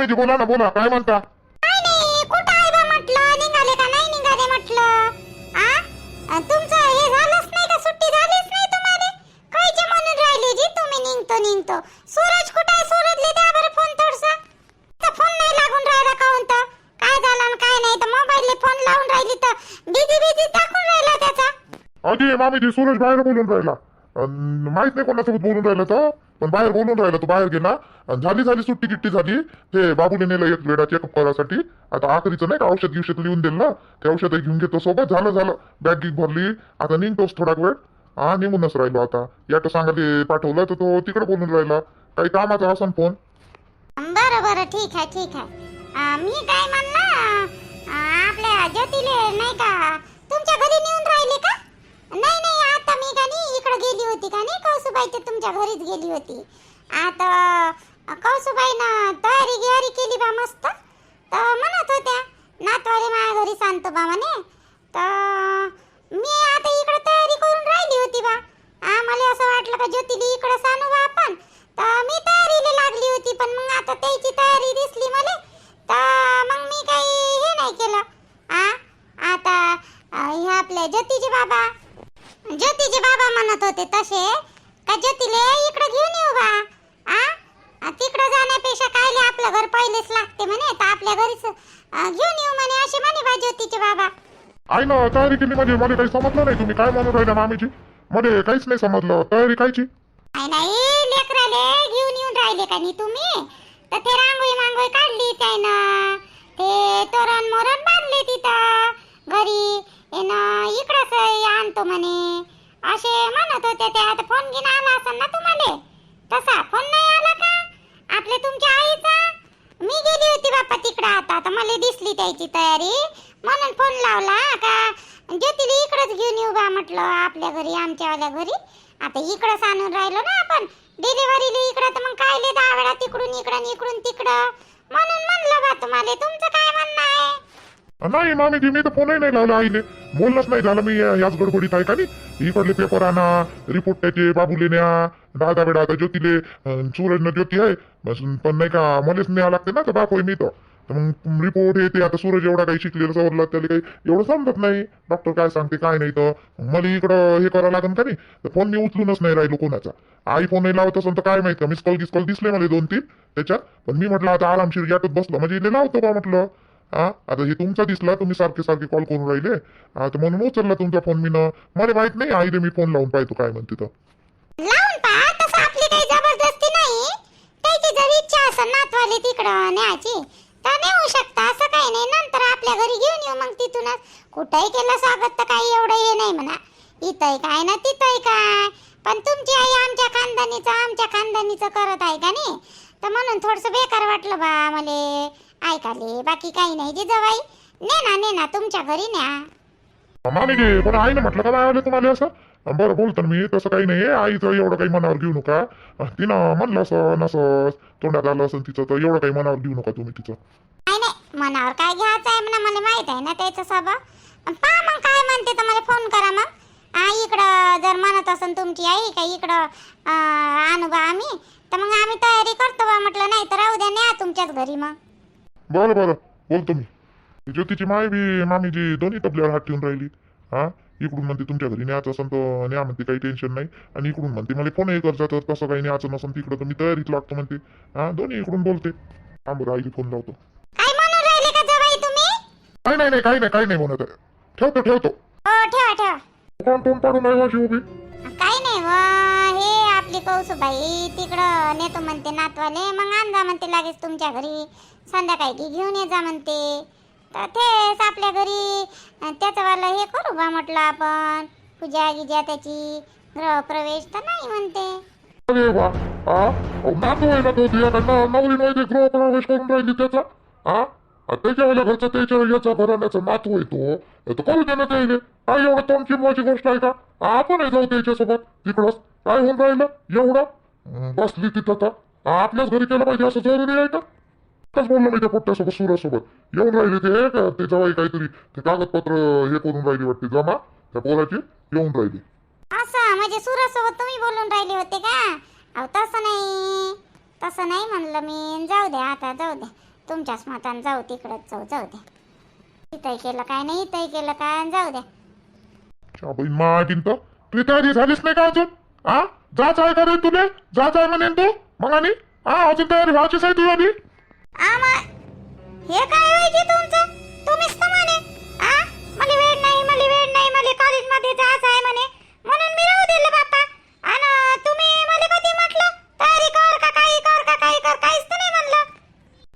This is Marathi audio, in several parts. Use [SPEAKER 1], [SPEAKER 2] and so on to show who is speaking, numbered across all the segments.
[SPEAKER 1] मामीजी बोला ना बोला काय म्हणता?
[SPEAKER 2] काय नाही कुठं आहे बा म्हटलं? निघाले का नाही निघाले म्हटलं? आ? अन तुमचं हे झालंच नाही का? सुट्टी झालीच नाही तुम्हाला? कायचे म्हणून राहिले जी तुम्ही निघतो निघतो. सूरज कुठं आहे? सूरजले द्या बरं फोन थोडसा. फोन नाही लागून राहिला तर. काय झालं आणि काय नाही तर मोबाईलले फोन लावून राहिली तर. बिझी बिझी टाकून राहिला त्याचा.
[SPEAKER 1] अजी मामीजी सूरज बाहेर बोलून राहिला. अन माहीत नाही कोणासोबत बोलून राहिला तर पण बाहेर बोलून राहिला तो बाहेर गेला. आणि झाली झाली सुट्टी किट्टी झाली. ते बाबूने नेलं एक वेळा चेकअप करायसाठी आता आखरीचं नाही का औषध गिवषध लिहून दिलं? ना ते औषध घेऊन घेतो सोबत. झालं झालं. बॅग गिग भरली. आता निघतोच थोडा वेळ. हा निघूनच राहिलो आता. याट सांगायला पाठवलं तर तो तिकडे बोलून राहिला. काही कामाचा असन फोन
[SPEAKER 2] बरं बरं. ठीक आहे ठीक आहे. मी काय म्हणला? आपल्या ज्योतीले नाही का तुमच्या घरी नेऊन राहिले का? नाही. कौसुबाई ते तुमच्या घरीच गेली होती. आता कौसुबाईनं तयारी गियारी केली बा मस्त. तर म्हणत होत्या नातवाले माझ्या घरी सांगतो बा म्हणे. तर मी आता इकडे तयारी करून राहिली होती बा. आम्हाला असं वाटलं का ज्योतिली इकडे सांगू बा आपण. तर मी तयारीला लागली होती पण मग आता त्याची तयारी दिसली मला. तर मग मी काही हे नाही केलं. आ आता हे आपले ज्योतीचे बाबा ज्योतिजी बाबा म्हणत होते तसे. का ज्योतीले इकडे घेऊन येऊ बा आ? तिकडं जाण्यापेक्षा कायले आपलं घर पहिलेच लागते म्हणे. तर आपल्या घरीच घेऊन येऊ म्हणे असे म्हणे बा ज्योतीचे बाबा.
[SPEAKER 1] आई ना तयारी केली म्हणजे मला काही समजलं नाही तुम्ही. काय म्हणून राहिला मामीजी मध्ये काहीच नाही समजलं. तयारी कायची?
[SPEAKER 2] नाही नाही लेकराले घेऊन येऊन राहिले का नाही तुम्ही? तर ते रांगोळी मांगोळी काढली त्यानं. ते तोरण मोरण बांधले तिथं. घरी येणं इकडंच आणतो म्हणे. असे म्हणत होते त्यात फोन घेऊन आला असेल ना तुम्हाला? तसा फोन नाही आला का? आपले तुमच्या आईचा? मी गेली होती बाप्पा तिकडं आता. तर मला दिसली त्याची तयारी. म्हणून फोन लावला का? ज्योतीला इकडंच घेऊन येऊ बा म्हटलं आपल्या घरी आमच्यावाल्या घरी. आता इकडंच आणून राहिलो ना आपण. डिलिव्हरीला इकडं तर मग काय दहा वेळा तिकडून इकडं इकडून तिकडं. म्हणून म्हणलं बा तुम्हाला तुमचं काय म्हणणं आहे?
[SPEAKER 1] नाही मामी मी तर फोनही नाही लावला आईले. बोलणंच नाही झालं मी याच गडबडीत आहे का नाही? इकडले पेपर आणा रिपोर्ट त्याचे बाबूले न्या दादा बेडा आता ज्योतीले सूरज सूरजनं ज्योती आहे. बस पण नाही का मलाच न्यावं लागते ना तर बाप होय मी तर. मग रिपोर्ट येते आता सूरज एवढा काही शिकलेला सवरला त्याला काही एवढं समजत नाही. डॉक्टर काय सांगते काय नाही तर. मला इकडं हे करावं लागेल का नाही? तर फोन मी उचलूनच नाही राहिलो कोणाचा. आई फोनही लावत असेल तर काय माहीत मिस कॉल गिस कॉल दिसले मला दोन तीन त्याच्यात. पण मी म्हटलं आता आरामशीर याटत बसलो. म्हणजे लावतो का म्हटलं? हा? आता हे तुमचा दिसला तुम्ही सारखे सारखे कॉल करून राहिले. हा म्हणून उचलला तुमचा फोन मी न. मला माहीत नाही आईले मी फोन लावून पाहतो काय म्हणते तर
[SPEAKER 2] लावून पहा तसं आपली काही जबरदस्ती नाही. त्याची जर इच्छा असेल नातवाली तिकडं न्यायची तर नेऊ शकता. असं काही नाही. नंतर आपल्या घरी घेऊन येऊ मग तिथूनच. कुठंही केलं स्वागत तर काही एवढं हे नाही म्हणा. इथंही काय ना तिथंही काय. पण तुमची आई आमच्या खानदानीचं आमच्या खानदानीचं करत आहे का नाही? तर म्हणून थोडंसं बेकार वाटलं बा मले ऐकाले बाकी काही नाही जिजाबाई ने ना ने ना तुमच्या घरी न्या.
[SPEAKER 1] मामी गे पण आईने म्हटलं का आलं तुम्हाला असं? बरं बोलतो ना मी तसं काही नाही. आईचं एवढं काही मनावर घेऊ नका. तिनं म्हणलं असं नसं तोंडात आलं असं तिचं तर एवढं काही मनावर घेऊ नका तुम्ही तिचं.
[SPEAKER 2] नाही नाही मनावर काय घ्यायचं आहे म्हणा मला माहीत आहे ना त्याचा स्वभाव. पहा मग काय म्हणते तर मला फोन करा मग. हा इकडं जर म्हणत असेल तुमची आई का इकडं अं, आणू बा आम्ही तर मग आम्ही तयारी करतो बा. म्हटलं नाही तर राहू द्या न्या तुमच्याच घरी मग.
[SPEAKER 1] बरं बरं. बोलतो मी. ज्योतीची माय बी मामीजी दोन्ही तबल्यावर हात ठेवून राहिली. हा? इकडून म्हणते तुमच्या घरी न्यायचं असेल तर न्या म्हणते काही टेन्शन नाही. आणि इकडून म्हणते मला फोनही करता तर तसं काही न्यायचं नसेल तिकडं तर मी तयारीत लागतो म्हणते. हा? दोन्ही इकडून बोलते. हा बरं आईला फोन लावतो.
[SPEAKER 2] काय म्हणून राहिले का जवाई तुम्ही?
[SPEAKER 1] नाही नाही नाही काही नाही काही नाही म्हणत आहे. ठेवतो ठेवतो.
[SPEAKER 2] हो
[SPEAKER 1] कोण तोंड पाडून नाही माझी उभी?
[SPEAKER 2] काही नाही हे कौसुबाई तिकडं नेतो म्हणते नातवाले मग आण जा म्हणते लागेच तुमच्या घरी. संध्याकाळी की घेऊन ये जा म्हणते. तर तेच आपल्या घरी त्याचंवालं हे करू बा म्हटलं आपण? पूजा गिजा त्याची गृहप्रवेश तर नाही म्हणते.
[SPEAKER 1] अरे वा नातू आहे ना तो ती नवरी गृहप्रवेश करून राहिली त्याचा? हा त्याच्या वेळेला घरचा त्याच्या याचा घराण्याचा नातू आहे तो. करू दे ना काय एवढं मोठी गोष्ट आहे का? आपणही जाऊ त्याच्यासोबत. तिकडंच काय होऊन राहिलं? एवढं? बसली तिथं. तर आपल्याच घरी केलं पाहिजे असं जरुरी आहे का? आताच बोललो मी त्या पोट्ट्यासोबत सुरासोबत? येऊन राहिले ते का ते जवाई काहीतरी ते कागदपत्र हे करून राहिली वाटते जमा. त्या पोराची येऊन राहिली.
[SPEAKER 2] असं म्हणजे सुरासोबत तुम्ही बोलून राहिले होते का? अहो तसं नाही. तसं नाही म्हणलं मी. जाऊ द्या आता जाऊ द्या तुमच्याच मतान जाऊ तिकडंच जाऊ जाऊ द्या इथंही केलं काय नाही इथंही केलं काय जाऊ द्या
[SPEAKER 1] बाई माय बिंत तुझी तयारी झालीच नाही का अजून? हा जाच आहे का रे तुले जाच आहे म्हणेन तू? मग आणि हा अजून तयारी व्हायचीच आहे तुझी आधी?
[SPEAKER 2] आमा हे काय व्हायचे तुमचं? तुम्हीच तर म्हणे. आ? मला वेळ नाही मला वेळ नाही मला कॉलेजमध्ये जायचं आहे म्हणे. म्हणून मी राहू दिलं बाप्पा. आणि तुम्ही मला कधी म्हटलं? तयारी कर का काही कर का काही कर काहीच तर नाही म्हणलं.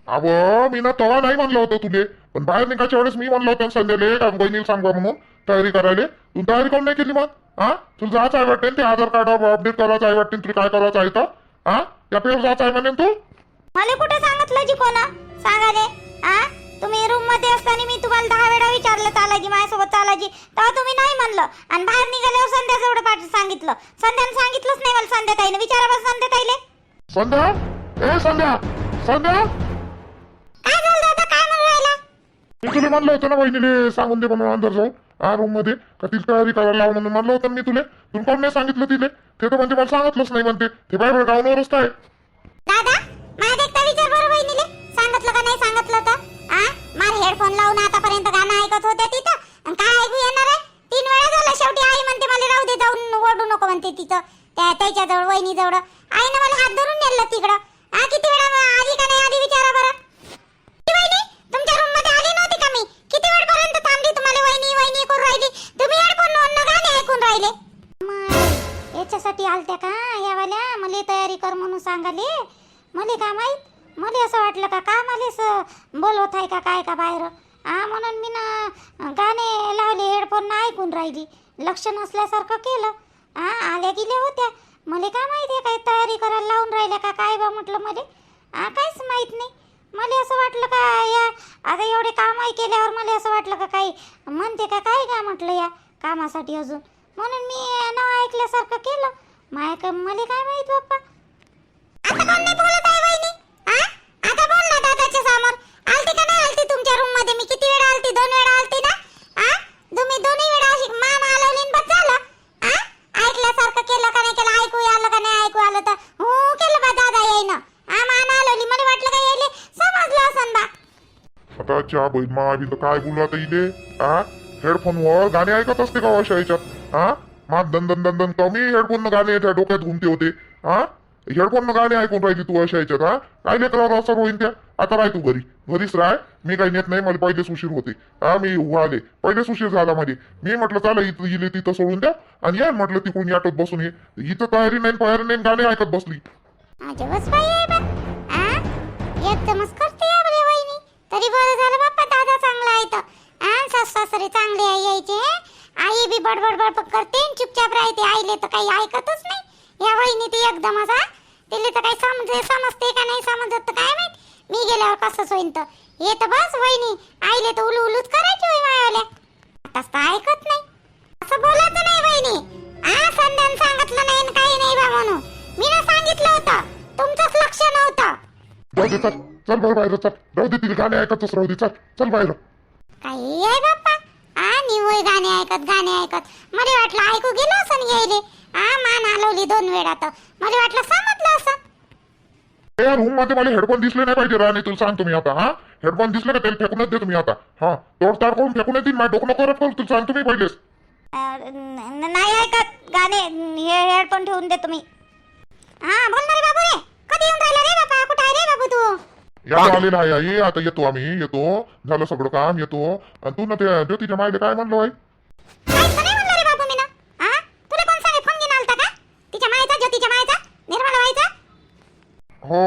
[SPEAKER 1] अव मी ना तवा नाही म्हणलं होतं तुले. पण बाहेर निघायच्या वेळेस मी म्हणलं होतं संध्याले का बहिणीला सांगवा म्हणून. तयारी करायला. तू तयारी कोण नाही केली मग? हा? तुला जायचं आहे वाटते ते आधार कार्ड अपडेट करायचं आहे वाटते तुला काय करायचं आहे तर हा? त्या पेपर जायचं आहे म्हणे तू?
[SPEAKER 2] मला कुठे सांगितलं जी कोणा? सांगा रे. आ तुम्ही रूममध्ये असताना मी तुम्हाला दहा वेळा विचारलं चालायची माझ्यासोबत चालायची तेव्हा तुम्ही नाही म्हणलं. आणि बाहेर निघाल्यावर संध्याचं एवढं पाठ सांगितलं. संध्याने सांगितलंच नाही मला संध्या ताईने विचारा बस संध्या ताईले
[SPEAKER 1] संध्या? ए संध्या! संध्या!
[SPEAKER 2] काय झालं दादा काय म्हणून राहिला?
[SPEAKER 1] मी तुला म्हणलं होतं ना बहिणीले सांगून दे म्हणून अंदर जाऊन. हा रूममध्ये का तिला तयारी करायला लाव म्हणून म्हणलं होतं मी तुले? तुला कोण नाही सांगितलं तिले. ते तर म्हणते मला सांगितलंच नाही म्हणते. ते बाहेर गावावरच आहे.
[SPEAKER 2] दादा माझ्या एकदा विचार बरं वहिनीले सांगितलं का नाही सांगितलं तर आ? मार हेडफोन लावून आतापर्यंत गाणं ऐकत होते तिथं. आणि काय ऐकू येणार आहे? तीन वेळा झालं शेवटी आई म्हणते मला राहू दे जाऊन ओरडू नको म्हणते तिथं. त्या त्याच्याजवळ वहिनी जवळ आईनं मला हात धरून नेलं तिकडं. लक्ष नसल्यासारखं केलं. हा आल्या गेल्या होत्या. मला काय माहिती आहे काय तयारी करायला लावून राहिल्या का काय बा म्हटलं मला? हा काहीच माहीत नाही. मला असं वाटलं का या आता एवढे कामही केल्यावर मला असं वाटलं का काही म्हणते का काय का म्हटलं या कामासाठी अजून? म्हणून मी नाव ऐकल्यासारखं केलं. माय का मला काय माहीत बाप्पा? आता कोण नाही बोलत आहे वहिनी? हा आता बोल ना दादाच्या समोर. आलती का नाही आलती तुमच्या रूममध्ये? मी किती वेळा आलती? दोन वेळा आलती ना? तुम्ही दोन्ही वेळा अशी मान हलवली आणि बस झालं. हा ऐकल्यासारखं केलं का नाही केलं? ऐकू आलं का नाही? ऐकू आलं तर? हो केलं बा दादा येईन हा मान हलवली. मला वाटलं का यायले? समजलं असन बा.
[SPEAKER 1] आता चहा बहीण मा तर काय बोलू आता इले? हा हेडफोनवर गाणे ऐकत असते का हो अशा याच्यात? हा मा दन दन दन दन कमी हेडफोन गाणे त्या डोक्यात घुमते होते? हा हेडफोन गाणे ऐकून राहिली तू अशा याच्यात हा काय लेकरावर असं होईन त्या? आता राह तू घरी. घरीच राय मी काही नेत नाही मला पहिलेच उशीर होते. हा मी आले पहिलेच उशीर झाला माझी मी म्हटलं चला इथं इले तिथं सोडून द्या. आणि या म्हटलं तिकडून आटोत बसून ये. इथं तयारी नाही तयारी नाही गाणे ऐकत बसली.
[SPEAKER 2] बा. तरी बरं झालं बाप्पा दादा चांगला आहे तर सास सासरे चांगले आहे यायचे. आई बी बडबड बडबड करते चुपचाप राहते. आईले तर काही ऐकतच नाही. या वहिनी ती एकदमच असा तिले तर काही समजे समजते का नाही? समजत तर काय माहीत? मी गेल्यावर कसंच होईन तर? हे तर बस वहिनी आईले तर उलू उलूच करायची होई मायावाल्या. आताच तर ऐकत नाही. असं बोलायचं नाही वहिनी. आ संध्यान सांगितलं नाही काही नाही बा म्हणून. मी ना सांगितलं होतं तुमचंच लक्ष नव्हतं.
[SPEAKER 1] जाऊ दे चल. चल बाहेर चल. राहू दे तिला गाणे ऐकतच राहू दे चल चल बाहेर
[SPEAKER 2] काही आहे बाप्पा. आ निवळ गाणे ऐकत गाणे ऐकत. मला वाटलं ऐकू गेलं असं यायले. आ मान हलवली दोन वेळा तर. मला वाटलं समजलं असं
[SPEAKER 1] या रूममध्ये मला हेडफोन दिसले नाही पाहिजे राणे. तुला सांगतो मी आता हा? हेडफोन दिसले का त्याला फेकूनच देतो मी आता हा? तोड ताड करून फेकूनच देईन माझ्या डोकं नको करू तुला सांगतो मी पहिलेच.
[SPEAKER 2] नाही ऐकत गाणे हे हेडफोन ठेवून देतो मी. हा बोल ना रे बाबू रे कधी येऊन राहिला रे बाबा? कुठं आहे रे बाबू तू?
[SPEAKER 1] या आलेला आहे आई आता येतो आम्ही येतो. झालं सगळं काम येतो. आणि तू ना त्या ज्योतीच्या मायले काय म्हणलो आहे
[SPEAKER 2] काहीच तर नाही म्हणलं रे बाबू मी ना हा तुला कोण सांगे फोन घेऊन आलता का तिच्या मायचा ज्योतीच्या मायचा निर्मला व्हायचा
[SPEAKER 1] हो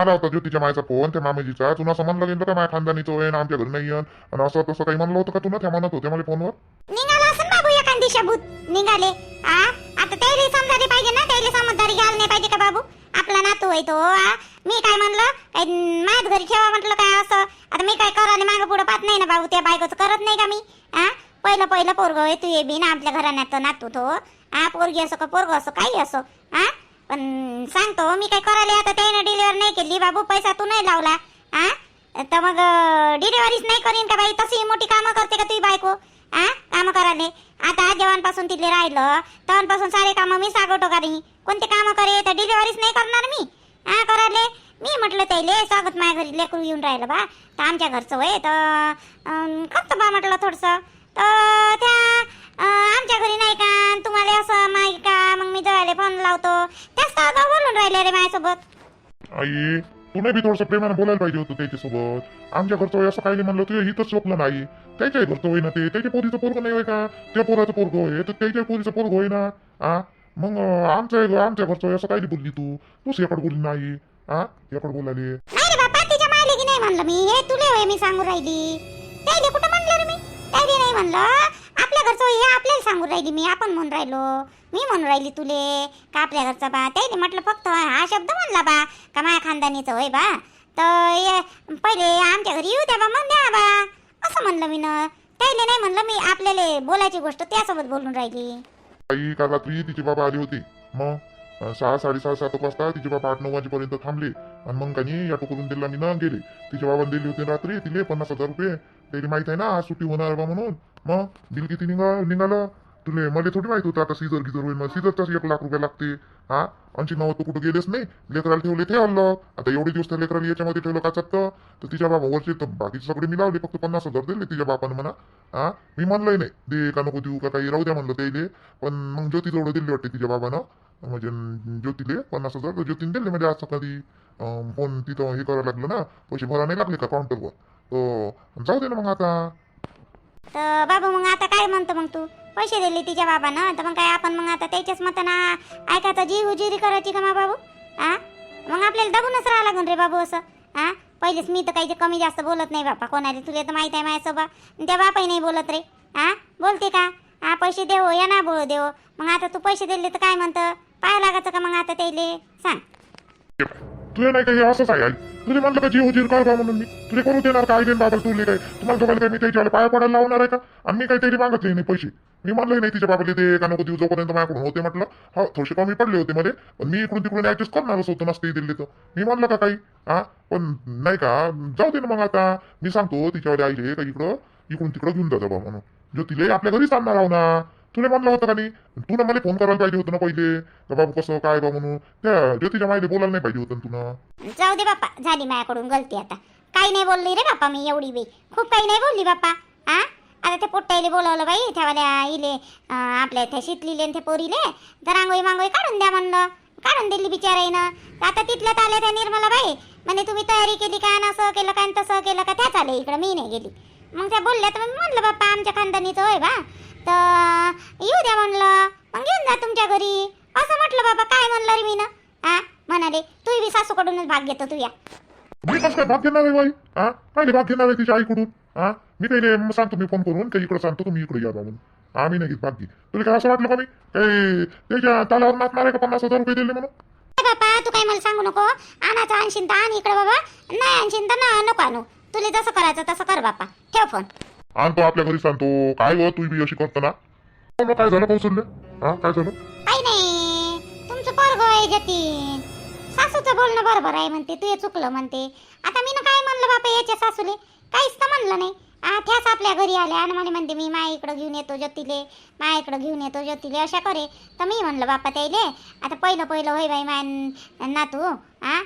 [SPEAKER 1] आला होता ज्योतीच्या मायचा फोन त्या मामेजीचा. तुला असं म्हणलं गेलं का माझ्या खानदानीचं होय आणि आमच्या घरी नाही येण आणि असं तसं काही म्हणलं होतं का तुला त्या म्हणत होते मला फोनवर?
[SPEAKER 2] निघाला असं बाबू एखादी शबूत निघाले. आ? आता त्याला समजायला पाहिजे ना त्याला समजदारी घ्यायला नाही पाहिजे का बाबू? आपला नातू आहे तो आ? मी काय म्हणलं? काय माझ्याच घरी ठेवा म्हटलं काय असं. आता मी काय करायला मागं पुढं पाहत नाही ना बाबू त्या बायकोचं करत नाही का मी? आ? पहिलं पहिलं पोरग आहे तू ये बी ना आपल्या घराण्यात नातू तो. आ पोरगी असो का पोरग असो काही असो. आ? पण सांगतो मी काय करायला आता त्यानं डिलिव्हर नाही केली बाबू पैसा तू नाही लावला आ? तर मग डिलिव्हरीच नाही करीन का बाई? तशी मोठी कामं करते का तुझी बायको? आ? कामं करायले. आता जेवणपासून तिथले राहिलं तेव्हापासून सारे कामं मी सागवतो का नाही कोणते कामं करे? तर डिलिव्हरीच नाही करणार मी. हा करायले? मी म्हटलं त्याले स्वागत माझ्या घरी लेकरू येऊन राहिलं बा. तर आमच्या घरचं वय तर करतो बा म्हटलं थोडंसं. तर त्या अं, आमच्या घरी नाही का? तुम्हाला असं माहिती का? मग मी जवळ फोन लावतो. त्याच बोलून राहिले रे माझ्यासोबत.
[SPEAKER 1] आई तुला बी थोडंसं प्रेमानं बोलायला पाहिजे होतं त्याच्यासोबत. आमच्या घरचं असं काही म्हणलं तुझ्या इथंच चोकलं नाही. त्याच्याही घरचं होय ना ते. त्याच्या पोरीचं पोरग नाही होय का? त्या पोराचं पोरग होय. तर त्याच्या पोरीचं पोरग होय ना? आ? मग अं, आमचं आमच्या घरचं असं काही बोलली तू. तूच याकडे बोलली नाही. आ? याकडे बोलाली
[SPEAKER 2] नाही रे बापा तिच्या मायले की नाही म्हणलं मी. हे तुले होय मी सांगू राहिली. त्याले कुठं म्हणलं रे नाही म्हणलं? आपल्या घरचं हे आपल्याला सांगून राहिली मी आपण म्हणून राहिलो. मी म्हणून राहिली तुले का आपल्या घरचा बा? त्याने म्हटलं फक्त हा शब्द म्हणला बा का माया खानदानीचं होय बा. तर ये- पहिले आमच्या घरी येऊ द्या बा मग द्या बा. असं म्हणलं मी ना त्याले नाही म्हणलं मी आपल्याला बोलायची गोष्ट त्यासोबत बोलून राहिली.
[SPEAKER 1] आई काल रात्री तिचे बाबा आले होते. मग अं, सहा साडेसहा सात वाजता तिचे बाबा आठ नऊ वाजेपर्यंत थांबले. आणि मग काही ऑटो करून दिला मी ना गेले. तिचे बाबा दिले होते रात्री तिले पन्नास हजार रुपये. त्याला माहीत आहे ना आज सुट्टी होणार बा म्हणून. मग बिल किती निघा निघालं. तुले मला थोडी माहिती होतं आता सीझर गिजर होईल मग सीझरचाच एक लाख रुपये लागते. हा? ऐंशी नव्वद तू कुठं गेलेच नाही. लेकराला ठेवले ते आणलं आता एवढे दिवस त्या लेकराला याच्यामध्ये ठेवलं का तर तर तिच्या बाबा वरचे तर बाकीचे सगळे मी लावले फक्त पन्नास हजार दिले तिच्या बापानं म्हणा. हा? मी म्हणलंय नाही. दे का नको देऊ का काही राहू द्या म्हणलं त्याले पण मग ज्योती जवळ दिले वाटते तिच्या बाबानं. म्हणजे ज्योतीले पन्नास हजार ज्योतीने दिले. म्हणजे आज सकाळी फोन तिथं हे करायला लागलं ना पैसे भरा नाही लागले का काउंटरवर तर जाऊ दे ना मग आता.
[SPEAKER 2] तर बाबू मग आता काय म्हणतो मग तू? पैसे दिले तिच्या बाबानं तर मग काय आपण मग आता त्याच्याच मतानं ऐकायचं? जी हुजुरी करायची का मा बाबू? हा मग आपल्याला दबूनच राहा लागून रे बाबू असं. हा पहिलेच मी तर काही कमी जास्त बोलत नाही बापा कोणाला तुला तर माहीत आहे माझ्यासोबत त्या बापाही नाही बोलत रे. हा बोलते का? हा पैसे देव या ना बोल देव. मग आता तू पैसे दिले तर काय म्हणतं? पाय लागायचं का मग आता त्याले? सांग.
[SPEAKER 1] तुझे नाही काही असंच आहे आई तुझे म्हणलं का जीव जीर काय बा म्हणून मी? तुझे करू देणार काय आई देईन बाबा तुले काय? तुम्हाला दोघांना काय मी त्याच्या पाया पडायला लावणार आहे का? आणि मी काही तरी मागत नाही पैसे. मी म्हणलंय नाही तिच्या बाबाला ते का नको देऊ जोपर्यंत माझ्याकडून होते म्हटलं. हा थोडेसे कमी पडले होते मध्ये पण मी इकडून तिकडून ऍडजस्ट करणारच होतो नसते दिले तर. मी म्हणलं का काही? हा पण नाही का? जाऊ दे ना मग आता. मी सांगतो तिच्यावर आईले का इकडं इकडून तिकडं घेऊन जातो बा म्हणून. जो तिले आपल्या घरीच आणणार आहो ना. तुला म्हणलं होतं का नाही तू ना मला फोन करायला पाहिजे होतं ना पहिले. का बाबू कसं काय बा म्हणून? त्या ज्योतीच्या माईले बोलायला नाही पाहिजे होतं ना तुला.
[SPEAKER 2] जाऊ दे बाप्पा झाली माझ्याकडून गलती आता. काही नाही बोलली रे बाप्पा मी एवढी बी. खूप काही नाही बोलली बाप्पा हा आता ते पोट्टाईले बोलावलं बाई त्यावाल्या इले आपल्या इथे शितलीले ते पोरीले. तर रांगोळी मांगोळी काढून द्या म्हणलं. काढून दिली बिचाराईनं. आता तिथल्यात आले त्या निर्मला बाई. म्हणे तुम्ही तयारी केली का? ना असं केलं का? तसं केलं का? त्याच आले इकडं. मी नाही गेली. मग त्या बोलल्या तर म्हणलं बाप्पा आमच्या खानदानीचं होय बा. तर येऊ द्या म्हणलं. मग घेऊन जा तुमच्या घरी. असं म्हटलं बाबा काय म्हणलं रे मी ना हा म्हणाले तू बी सासूकडूनच भाग घेतो तू या.
[SPEAKER 1] मी कसं काय भाग घेणार आहे बाई? हा काय भाग घेणार आहे तिच्या आईकडून? हा मी काही सांगतो मी फोन करून काही इकडे सांगतो तुम्ही इकडे या म्हणून. आम्ही नाही घेत भाग घे तुला काय असं वाटलं का मी काही त्याच्या तालावर नाचणार आहे का पन्नास हजार रुपये दिले म्हणून?
[SPEAKER 2] बापा तू काय मला सांगू नको. आणायचं आणशीन तर आण इकडे बाबा. नाही आणशीन तर ना नको आणू. तुला जसं करायचं तसं कर बापा. ठेव फोन
[SPEAKER 1] आणतो आपल्या घरी सांगतो. काय हो तू बी अशी करतो ना काय झालं कौशल्य हा काय झालं?
[SPEAKER 2] काही नाही. तुमचं पोरग आहे जतीन सासूचं बोलणं बरोबर आहे म्हणते. तू हे चुकलं म्हणते. आता मी काय म्हणलं बापा याच्या सासूले? काहीच तर म्हणलं नाही. आ त्याच आपल्या घरी आल्या. आणि म्हणे म्हणते मी माया इकडं घेऊन येतो ज्योतीले. माया इकडं घेऊन येतो ज्योतीले. अशा करे. तर मी म्हणलं बापा त्याईले आता पहिलं पहिलं होय बाई मान नातू आ?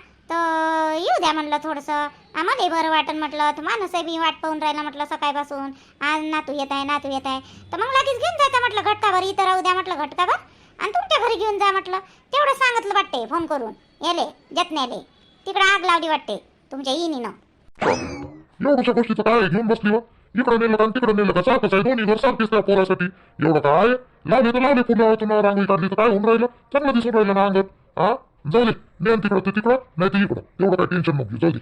[SPEAKER 2] येऊ द्या म्हणलं थोडंसं. आम्हालाही बरं वाटन म्हटलं. तर माणूसही मी वाट पाहून राहिला म्हटलं सकाळपासून. आज नातू येत आहे नातू येत आहे. तर मग लगेच घेऊन जायचं म्हटलं घटकाभर. इथं राहू द्या म्हटलं घटकाभर. आणि तुमच्या घरी घेऊन जा म्हटलं. तेवढं सांगितलं वाटते फोन करून. येले जतण्याले तिकडं आग लावली वाटते. तुमच्या इनीनं.
[SPEAKER 1] एवढ्याच्या गोष्टीचं काय घेऊन बसली हो इकडे नेलं का तिकडे नेलं का? सारखंच आहे. दोन्ही घर सारखीच त्या पोरासाठी. एवढं काय? लावले तर लावले पुन्हा तुला रांगोळी काढली तर काय होऊन राहिलं? चांगलं दिसून राहिलं ना अंगत हा जाऊ दे नेन तिकडं ते तिकडं नाही तर इकडं. एवढं काय टेन्शन नको घेऊ, जाऊ दे.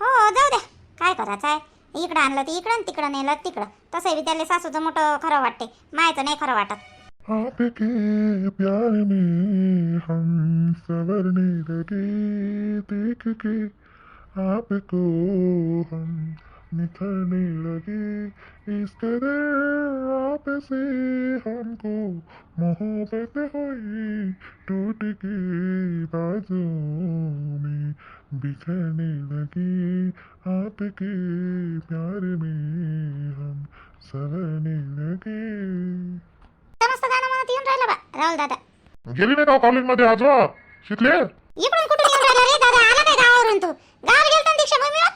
[SPEAKER 2] हो जाऊ द्या काय करायचं आहे इकडं आणलं तर इकडं आणि तिकडं नेलं तिकडं. तसंही बी त्याला सासूचं मोठं खरं वाटते. मायचं नाही खरं वाटत.
[SPEAKER 1] आपके प्यार में हम सवरने लगे देख के आपको हम निखरने लगे। इस कदर आप से हमको मोहब्बत हुई टूट के बाजू में बिखरने लगे आपके प्यार में हम सवरने लगे
[SPEAKER 2] मस्त गाणं म्हणत येऊन राहिलं बा राहुल दादा
[SPEAKER 1] गेली नाही का कॉलेजमध्ये आज वा शिकले
[SPEAKER 2] इकडून कुठून येऊन राहिला रे दादा आला काय गावावरून तू गावाला गेलता ना दीक्षा मम्मीवर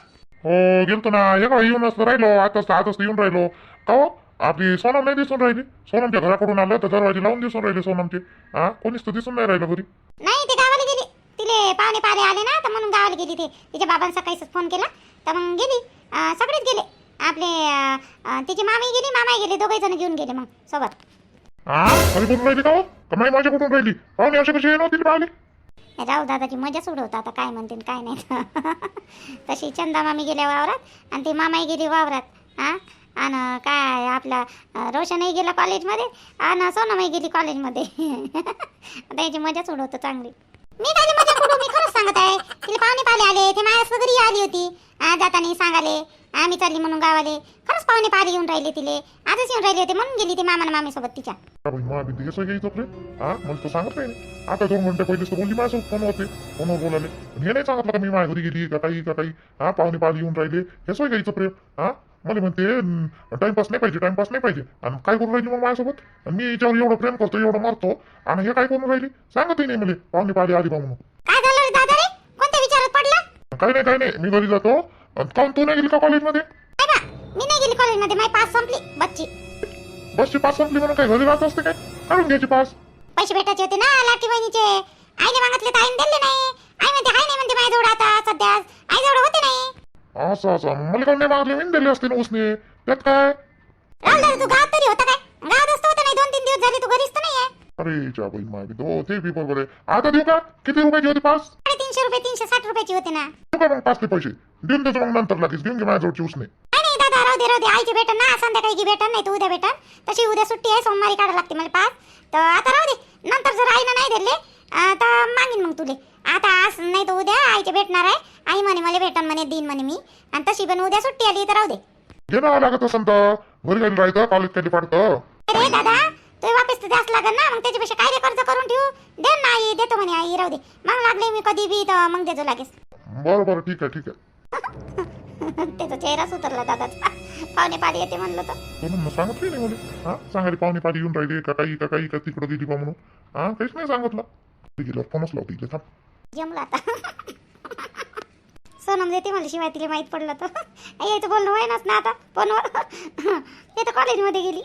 [SPEAKER 1] हो गेलतो ना. हे का येऊनच राहिलो आताच आताच येऊन राहिलो. का हो? आपली सोनम नाही दिसून राहिली. सोनमच्या घराकडून आलं तर दरवाजे लावून दिसून राहिले सोनमचे. हा? कोणीच तर दिसून नाही राहिलं घरी.
[SPEAKER 2] नाही ते गावाला गेली. तिले पाहुणे पारे आले ना तर म्हणून गावाला गेली ते. तिच्या बाबांचा सकाळीच फोन केला. तर मग गेली. अं, सगळेच गेले. आपले अं, तिची मामी गेली मामाही गेले. दोघे जण घेऊन गेले मग सोबत.
[SPEAKER 1] हा? घरी कुठून राहिली का हो? कमाई माझ्या कुठून राहिली? पाहुणे असे कशी नव्हती पाहिली?
[SPEAKER 2] राहू दादाची मजाच सोडवता आता काय म्हणते काय नाही तशी चंदा मामी गेल्या वावरात आणि ती मामाही गेली वावरात हा? आणि काय आपला रोशनही गेला कॉलेजमध्ये आणि सोनमही गेली कॉलेजमध्ये. त्याची मजा उडवतो चांगली. मी काय मजा मी खरंच सांगत आहे. तिला पाहुणे पाले आले ते माझ्या घरी आली होती. हा, जाताना सांगाले आम्ही चालली म्हणून गावाले. खरंच पाहुणे पाले येऊन राहिले तिले. आजच येऊन राहिले होते म्हणून गेली ती मामा मामी सोबत तिच्या
[SPEAKER 1] आधी कसं घ्यायचं प्रेम हा मला तर सांगत नाही. आता दोन घंटे पहिलेच तर बोलली माझ्यासोबत फोन होते फोनवर बोलाले. हे नाही सांगितलं का मी माझ्या घरी गेली का काही का काही? हा पाहुणे पाहुणे येऊन राहिले. हे सोय घ्यायचं प्रेम. हा मला म्हणते टाइमपास नाही पाहिजे टाइमपास नाही पाहिजे. आणि काय करून राहिली मग माझ्यासोबत? मी याच्यावर एवढं प्रेम करतो एवढं मारतो. आणि हे काय करून राहिली? सांगतही नाही मला. पाहुणे पाहुणे आली बा म्हणून
[SPEAKER 2] काय झालं रे दादा रे कोणत्या विचारात पडला
[SPEAKER 1] काही नाही काही नाही. मी घरी जातो. काहून तू नाही गेली का कॉलेजमध्ये?
[SPEAKER 2] काय मी नाही गेली कॉलेजमध्ये. माझी पास संपली बच्ची
[SPEAKER 1] बसची पास संपली म्हणून काय घरी राहत असते काय? काढून घ्यायची पास.
[SPEAKER 2] पैसे भेटायचे होते ना लाटी बहिणीचे आईने मागितले तर आईने दिले नाही. आई म्हणते हाय नाही म्हणते माझ्याजवळ आता सध्या. आई जवळ होते नाही.
[SPEAKER 1] असं असं. मला काऊन नाही मागले? मी दिले असते ना उसने. त्यात काय?
[SPEAKER 2] राहुल दादा तू गावात तरी होता काय? गावात असतो होता नाही. दोन तीन दिवस झाले तू घरीच तर नाही आहे
[SPEAKER 1] अरे चा बाई मागे तो ते बी बरोबर आहे. आता देऊ का? किती रुपयाची होती पास?
[SPEAKER 2] साडेतीनशे रुपये तीनशे साठ रुपयाची होते ना.
[SPEAKER 1] पाच ते पैसे? देऊन देतो मग नंतर लागेल घेऊन घे माझ्याजवळची उसने.
[SPEAKER 2] नाही नाही दादा राहू दे राहू दे. आईची भेटन ना संध्याकाळी की भेटन नाही तर उद्या भेटन. तशी उद्या सुट्टी आहे सोमवारी काढायला लागते मला पास. तर आता राहू दे. नंतर जर आईनं नाही दिले अं, तर मागीन मग तुले. आता आज नाही तर उद्या आईचे भेटणार आहे. आई म्हणे मला भेटन म्हणे दिन म्हणे मी. आणि तशी पण उद्या सुट्टी आली तर राहू दे.
[SPEAKER 1] घे ना लागत असेल तर. घरी राहायचं कॉलेज पडतं.
[SPEAKER 2] अरे दादा तू वापस तर द्यास लागेल ना मग त्याच्यापेक्षा काय रे कर्ज करून ठेवू दे ना आई देतो म्हणे आई राहू दे. मग लागले मी कधी बी तर मग देतो लागेच.
[SPEAKER 1] बरं बरं ठीक आहे ठीक आहे.
[SPEAKER 2] त्याचा चेहरा सुधरला दादाचा. पाहुणे पाडी येते म्हणलं तर.
[SPEAKER 1] म्हणून मग सांगितलं नाही मला हा सांगायला पाहुणे पाणी येऊन राहिले का काही का काही का तिकडं गेली बा म्हणून? हा काहीच नाही सांगितलं. ते गेल्यावर फोनच लावते इथे थांब.
[SPEAKER 2] जमलं आता. सोनम देते मला शिवाय तिला माहीत पडलं तर. यायचं बोलणं होईनच ना आता फोनवर. ते तर कॉलेजमध्ये गेली.